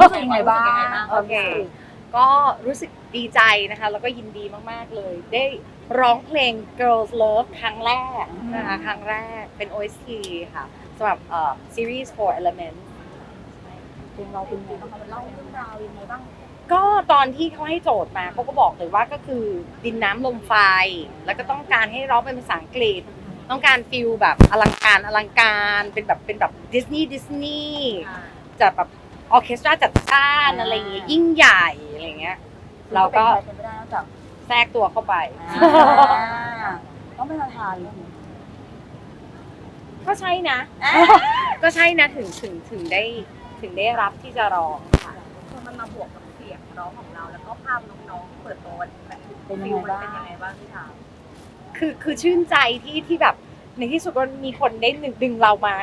รู้สึกยังไงบ้างโอเค ก็รู้สึกดีใจนะคะ แล้วก็ยินดีมาก ๆ เลย ได้ร้องเพลง Girls Love ครั้งแรกนะคะครั้งแรกเป็น OST ค่ะสำหรับเอ่อ series for elements เพลงเราเป็นไงบ้างคะมันเล่าเรื่องราวยังไงบ้างก็ตอนที่เขาให้โจทย์มาเขาก็บอกเลยว่าก็คือดินน้ำลมไฟ แล้วก็ต้องการให้ร้องเป็นภาษาอังกฤษ ต้องการฟิลแบบอลังการอลังการเป็นแบบเป็นแบบดิสนีย์ดิสนีย์จะแบบ ออร์เคสตราจัดจ้านอะไรอย่างเงี้ยยิ่งใหญ่อะไรอย่างเงี้ย เราก็เป็นไปได้นอกจากแทรกตัวเข้าไปอ่าต้องเป็นประธานเรื่องนี้ก็ใช่นะ ก็ใช่นะถึงถึงถึงได้ถึงได้รับที่จะร้องค่ะคือมันมาบวกกับเสียงร้องของเรา แล้วก็ภาพน้องๆเปิดตัวมันเป็นฟิยังลไงมันบ้างเป็นยังไงบ้างพี่ถามคือคือชื่นใจที่ที่แบบในที่สุดก็มีคนได้ดึงดึงเรามา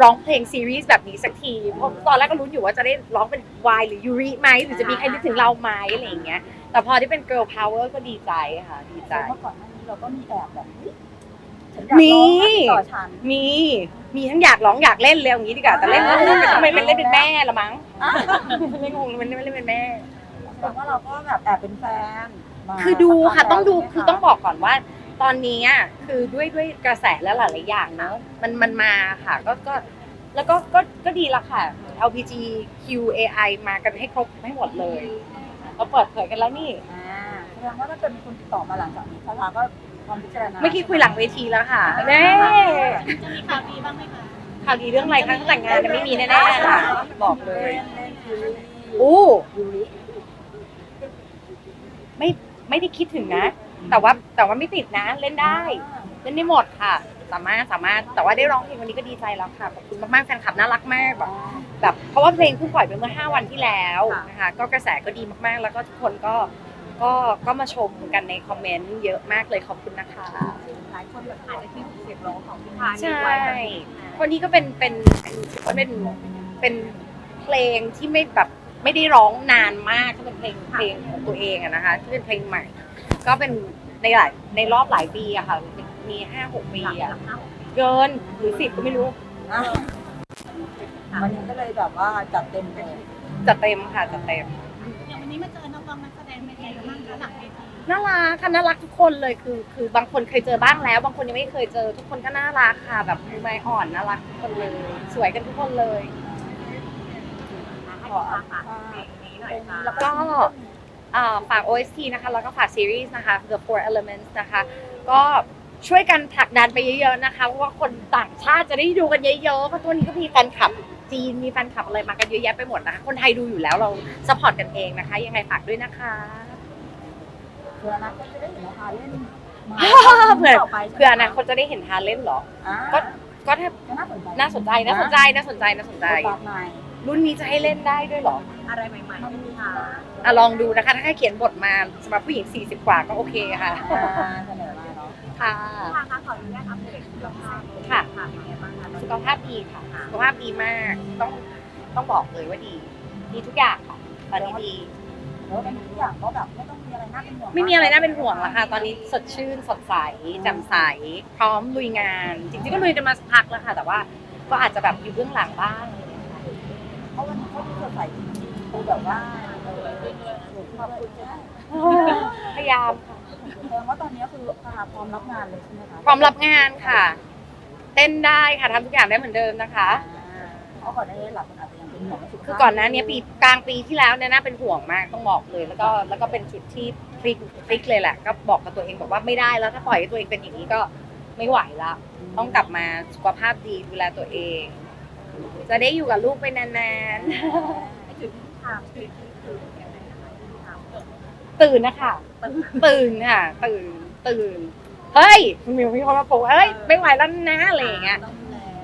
ร้องเพลงซีรีส์แบบนี้สักทีเพราะตอนแรกก็รู้นอยู่ว่าจะได้ร้องเป็นวายหรือยูริไหมหรือจะมีใครนึกถึงเราไหมอะไรอย่างเงี้ย แต่พอที่เป็น girl power ก็ดีใจค่ะ ดีใจ เมื่อก่อนหน้านี้เราก็มีแอบแบบเฮ้ยฉันอยากร้องให้ต่อฉันมี มีทั้งอยากร้องอยากเล่นเลยอย่างนี้ดีกว่าแต่เล่นอ่าไม่ต้องเป็นเล่นเป็นแม่ละมั้งเล่นงงมันเล่นเป็นแม่ แสดงว่าเราก็แบบแอบเป็นแฟนมาคือดูค่ะสักพักต้องดูแล้วใช่ไหมคือต้องบอกก่อนว่า ตอนนี้อะคือด้วยด้วยกระแสและหลายๆอย่างเนอะมันมันมาค่ะก็ก็แล้วก็ก็ก็ดีละค่ะ LPG QAI มากันให้ครบให้หมดเลย เราเปิดเผยกันแล้วนี่ อ่าแสดงว่าถ้าเกิดมีคนติดต่อมาหลังจากนี้พลาก็พร้อมพิจารณา เมื่อกี้คุยหลังเวทีแล้วค่ะแน่จะมีข่าวดีบ้างไหมคะ ข่าวดีเรื่องอะไรคะแต่งงานเนี่ยไม่มีแน่ๆค่ะ บอกเลยเล่นเล่นซีรีส์อู้ยูริไม่ไม่ได้คิดถึงนะ แต่ว่าแต่ว่าไม่ติดนะเล่นได้ เล่นได้หมดค่ะ สามารถสามารถแต่ว่าได้ร้องเพลงวันนี้ก็ดีใจแล้วค่ะขอบคุณมากๆแฟนคลับน่ารักมากแบบแบบเพราะว่าเพลงเพิ่งปล่อยไปเมื่อ 5 วันที่แล้วนะคะก็กระแสก็ดีมากๆ แล้วก็ทุกคนก็ก็ก็มาชมกันในคอมเมนต์เยอะมากเลยขอบคุณนะคะหลายคนแบบอาจจะคิดถึงเสียงร้องของพี่พานใช่ด้วยแบบคนนี้ก็เป็นเป็นเป็นเป็นเป็นเพลงที่ไม่แบบไม่ได้ร้องนานมากก็เป็นเพลงเพลงของตัวเองอะนะคะที่เป็นเพลงใหม่ ก็เป็นในหลายในรอบหลายปีอะค่ะ มีห้าหกปีอะเกินหรือสิบก็ไม่รู้อะวันนี้ก็เลยแบบว่าจัดเต็มเลยจะเต็มค่ะจะเต็ม อย่างวันนี้มาเจอน้องๆนักแสดงเป็นไงบ้างคะหลังเวทีน่ารักค่ะน่ารักทุกคนเลยคือ คือบางคนเคยเจอบ้างแล้ว บางคนยังไม่เคยเจอ ทุกคนก็น่ารักค่ะ แบบมือไม้อ่อนน่ารักทุกคนเลย สวยกันทุกคนเลยให้พี่พาฝากเพลงนี้หน่อยค่ะ แล้วก็อ่า ฝาก OST นะคะ แล้วก็ฝากซีรีส์นะคะ The Four Elements นะคะ ก็ช่วยกันผลักดันไปเยอะๆนะคะ เพราะว่าคนต่างชาติจะได้ดูกันเยอะๆ เพราะตัวนี้ก็มีแฟนคลับจีน มีแฟนคลับอะไรมากันเยอะแยะไปหมดนะคะ คนไทยดูอยู่แล้วเราสปอร์ตกันเองนะคะ ยังไงฝากด้วยนะคะเพื่ออนาคตจะได้เห็นนะคะเล่นมาเผื่อต่ไปใช่ไหมเพื่ออนาคตจะได้เห็นทาเล่นเหรออ่าก็ก็ถ้าก็น่าสนใจ น่าสนใจ น่าสนใจ น่าสนใจ น่าสนใจบทบาทใหม่รุ่นนี้จะให้เล่นได้ด้วยเหรออะไรใหม่ๆให้พี่พาอะลองดูนะคะถ้าให้เขียนบทมาสำหรับผู้หญิง 40 กว่าก็โอเคค่ะอ่าเสนอมาเนาะค่ะพี่พาคะขออนุญาตอัปเดตสุขภาพค่ะ ค่ะเป็นไงบ้างคะสุขภาพดีค่ะสุขภาพดีมากต้องต้องบอกเลยว่าดี ดีทุกอย่างค่ะตอนนี้ดี แล้วเป็นทุกอย่างก็แบบไม่ต้องมีอะไรน่าเป็นห่วงไม่มีอะไรน่าเป็นห่วงแล้วค่ะ ตอนนี้สดชื่นสดใสแจ่มใส พร้อมลุยงาน จริงๆก็ลุยกันมาสักพักแล้วค่ะ แต่ว่าก็อาจจะแบบอยู่เบื้องหลังบ้าง เพราะวันนี้เขาดูสดใสจริงๆดูแบบว่าเออขอบคุณนะพยายามค่ะแสดงว่าตอนนี้คือพาพร้อมรับงานเลยใช่ไหมคะพร้อมรับงานค่ะ เต้นได้ค่ะทำทุกอย่างได้เหมือนเดิมนะคะอ่าเพราะก่อนหน้านี้หลักคนอาจจะยังเป็นห่วงเรื่องสุขภาพคือก่อนหน้านี้ปีกลางปีที่แล้วเนี่ยน่าเป็นห่วงมากต้องบอกเลย แล้วก็แล้วก็เป็นจุดที่พลิกพลิกเลยแหละก็บอกกับตัวเองบอกว่าไม่ได้แล้วถ้าปล่อยให้ตัวเองเป็นอย่างนี้ก็ไม่ไหวละต้องกลับมาสุขภาพดีดูแลตัวเอง จะได้อยู่กับลูกไปนานให้ถึงพี่พาคือคือยังไงนะคะพี่พาๆตื่นนะคะตื่นค่ะ ตื่น ตื่น เฮ้ยมีมีคนมาปลุกเฮ้ย ไม่ไหวแล้วนะอะไรอย่างเงี้ย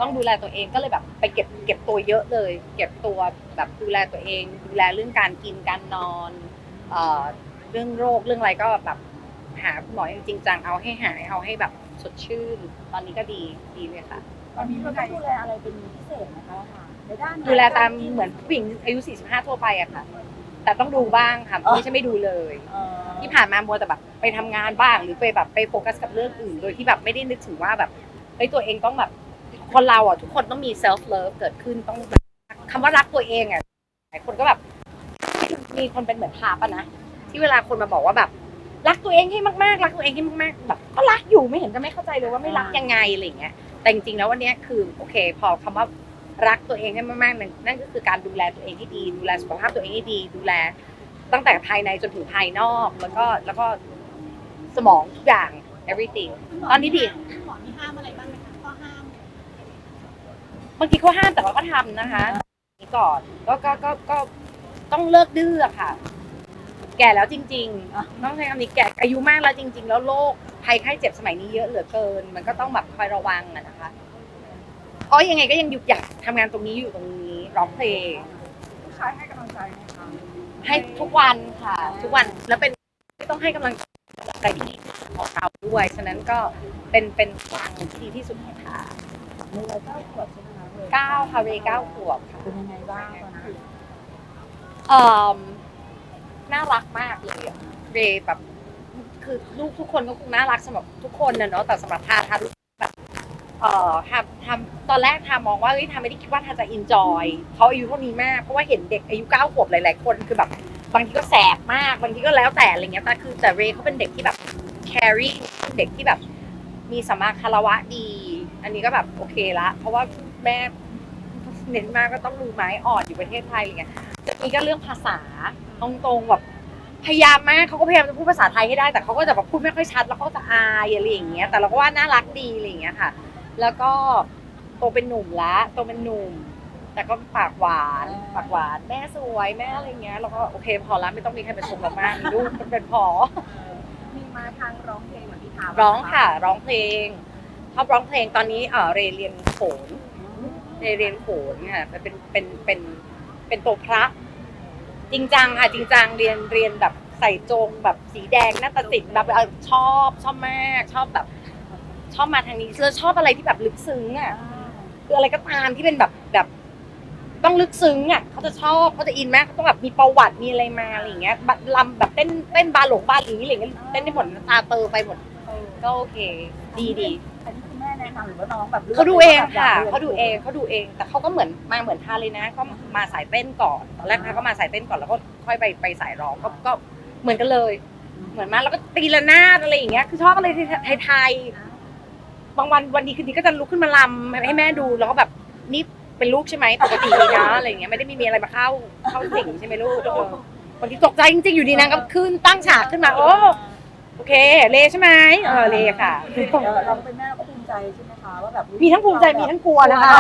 ต้องดูแลตัวเองก็เลยแบบไปเก็บเก็บตัวเยอะเลย เก็บตัวแบบดูแลตัวเอง ดูแลเรื่องการกินการนอนเอ่อเรื่องโรคเรื่องอะไรก็แบบ หาคุณหมอจริงๆจังเอาให้หายเอาให้แบบสดชื่น ตอนนี้ก็ดีดีเลยค่ะ ตอนนี้เราต้องดูแลอะไรเป็นพิเศษนะคะในด้านไหนดูแลตามเหมือนผู้หญิงอายุ 45 ทั่วไปอะค่ะ แต่ต้องดูบ้างค่ะไม่ใช่ไม่ดูเลย เออที่ผ่านมามัวแต่แบบไปทำงานบ้างหรือไปแบบไปโฟกัสกับเรื่องอื่น โดยที่แบบไม่ได้นึกถึงว่าแบบเฮ้ยตัวเองต้องแบบคนเราอะทุกคนต้องมี self love เกิดขึ้นต้องแบบคำว่ารักตัวเองอะหลายคนก็แบบมีคนเป็นเหมือนทาปะนะ ที่เวลาคนมาบอกว่าแบบ รักตัวเองให้มากๆ รักตัวเองให้มากๆแบบก็รักอยู่ไม่เห็นจะไม่เข้าใจเลยว่าไม่รักยังไงอะไรอย่างเงี้ย แต่จริงๆแล้ววันเนี้ยคือโอเค พอคำว่ารักตัวเองให้มากๆนั่นนั่นก็คือการดูแลตัวเองให้ดี ดูแลสุขภาพตัวเองให้ดี ดูแล ตั้งแต่ภายในจนถึงภายนอก แล้วก็แล้วก็สมองทุกอย่าง everything ตอนนี้ดี คุณหมอมีห้ามอะไรบ้างไหมคะข้อห้าม บางทีเขาห้ามแต่เราก็ทำนะคะนี่ก่อนก็ก็ก็ก็ต้องเลิกดื้ออะค่ะ แก่แล้วจริงๆต้องใช้คำนี้แก่อายุมากแล้วจริง ๆ แล้วโรคภัยไข้เจ็บสมัยนี้เยอะเหลือเกิน มันก็ต้องแบบคอยระวังอะนะคะอ๋อยังไงก็ยังยุกอยากทำงานตรงนี้อยู่ตรงนี้ร้องเพลงผู้ชายให้กำลังใจไหมคะให้ทุกวันค่ะ ทุกวันแล้วเป็นต้องให้กำลังใจดีของเราด้วยฉะนั้นก็เป็นเป็นทางที่ดีที่สุดของค่ะในวัยเก้าขวบใช่ไหมคะเลยเก้าค่ะเรย์เก้าขวบค่ะเป็นยังไงบ้างตอนนั้นเอ่อ น่ารักมากเลยอะเรย์แบบคือลูกทุกคนก็คงน่ารักสำหรับทุกคนนะเนาะแต่สำหรับทาทารู้สึกแบบเอ่อทำทำตอนแรกทามองว่าเฮ้ยทาไม่ได้คิดว่าทาจะอินจอยเขาอายุเท่านี้มากเพราะว่าเห็นเด็กอายุเก้าขวบหลาย ๆ คนคือแบบบางทีก็แสบมากบางทีก็แล้วแต่อะไรเงี้ยแต่คือแต่เรย์เขาเป็นเด็กที่แบบ carry เด็กที่แบบ มีสมมาคารวะดี อันนี้ก็แบบโอเคละ เพราะว่าแม่เน้นมากก็ต้องรู้ไม้อ่อนอยู่ประเทศไทยอะไรเงี้ยนี่ก็เรื่องภาษา ตรงๆแบบพยายามมากเขาก็พยายามจะพูดภาษาไทยให้ได้ แต่เขาก็จะแบบพูดไม่ค่อยชัด แล้วเขาจะอายอะไรอย่างเงี้ย แต่เราก็ว่าน่ารักดีอะไรอย่างเงี้ยค่ะ แล้วก็โตเป็นหนุ่มละโตเป็นหนุ่ม แต่ก็ปากหวานปากหวาน แม่สวยแม่อะไรเงี้ยเราก็โอเคพอแล้วไม่ต้องมีใครมาชมเรามากมีลูกมันเป็นพอมีมาทางร้องเพลงเหมือนที่ถามร้องค่ะ ร้องเพลงชอบร้องเพลงตอนนี้เออเรเรียนโขนเรเรียนโขนค่ะเป็นเป็นเป็นเป็นตัวพระ จริงจังค่ะจริงจังเรียนเรียนแบบใส่จงแบบสีแดงหน้าตาสินแบบเออชอบชอบมากชอบแบบ ชอบมาทางนี้แล้วชอบอะไรที่แบบลึกซึ้งอะคืออะไรก็ตามที่เป็นแบบแบบ ต้องลึกซึ้งอะเขาจะชอบเขาจะอินมากเขาต้องแบบมีประวัติมีอะไรมาอะไรอย่างเงี้ยบัดลำแบบเต้นเต้นบาหลงบาหลีอะไรอย่างเงี้ยเต้นได้หมดตาเตอไปหมดก็โอเค ดีดี อันนี้คุณแม่แนะนำหรือว่าน้องแบบลืกเขาดูเองแบบยค่ะกรียนเขาดูเองเขาดูเอง แต่เขาก็เหมือนมาเหมือนทาเลยนะก็มาสายเต้นก่อนตอนแรกทาก็มาสายเต้นก่อนแล้วก็ค่อยไปไปสายร้องก็ก็เหมือนกันเลย เหมือนมาแล้วก็ตีละนาดอะไรอย่างเงี้ยคือชอบอะไรไทยๆบางวันวันดีคืนดีก็จะลุกขึ้นมาลำให้แม่ดูแล้วก็แบบนี่เป็นลูกใช่ไหมปกติดีนะอะไรอย่างเงี้ยไม่ได้มีอะไรมาเข้าเข้าสิ่งใช่ไหมลูกเออบางทีตกใจจริงๆอยู่ดีนางก็ขึ้นตั้งฉากขึ้นมาโอ้โอเคเลใช่ไหมเออเลค่ะเดี๋ยวเราเป็นแม่เราก็ภูมิใจใช่ไหม คะว่าแบบมีทั้งภูมิใจมีทั้งกลัวนะคะ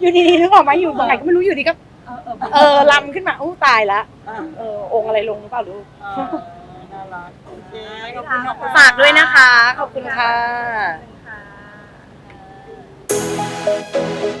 อยู่ดีๆนึกออกไหมอยู่ตรงไหนก็ไม่รู้อยู่ดีก็เออเออเออลำขึ้นมาอู้ตายละอะเออองค์อะไรลงหรือเปล่าลูกเออน่ารักโอเคขอบคุณขอบคุณฝากด้วยนะคะ ขอบคุณค่ะค่ะ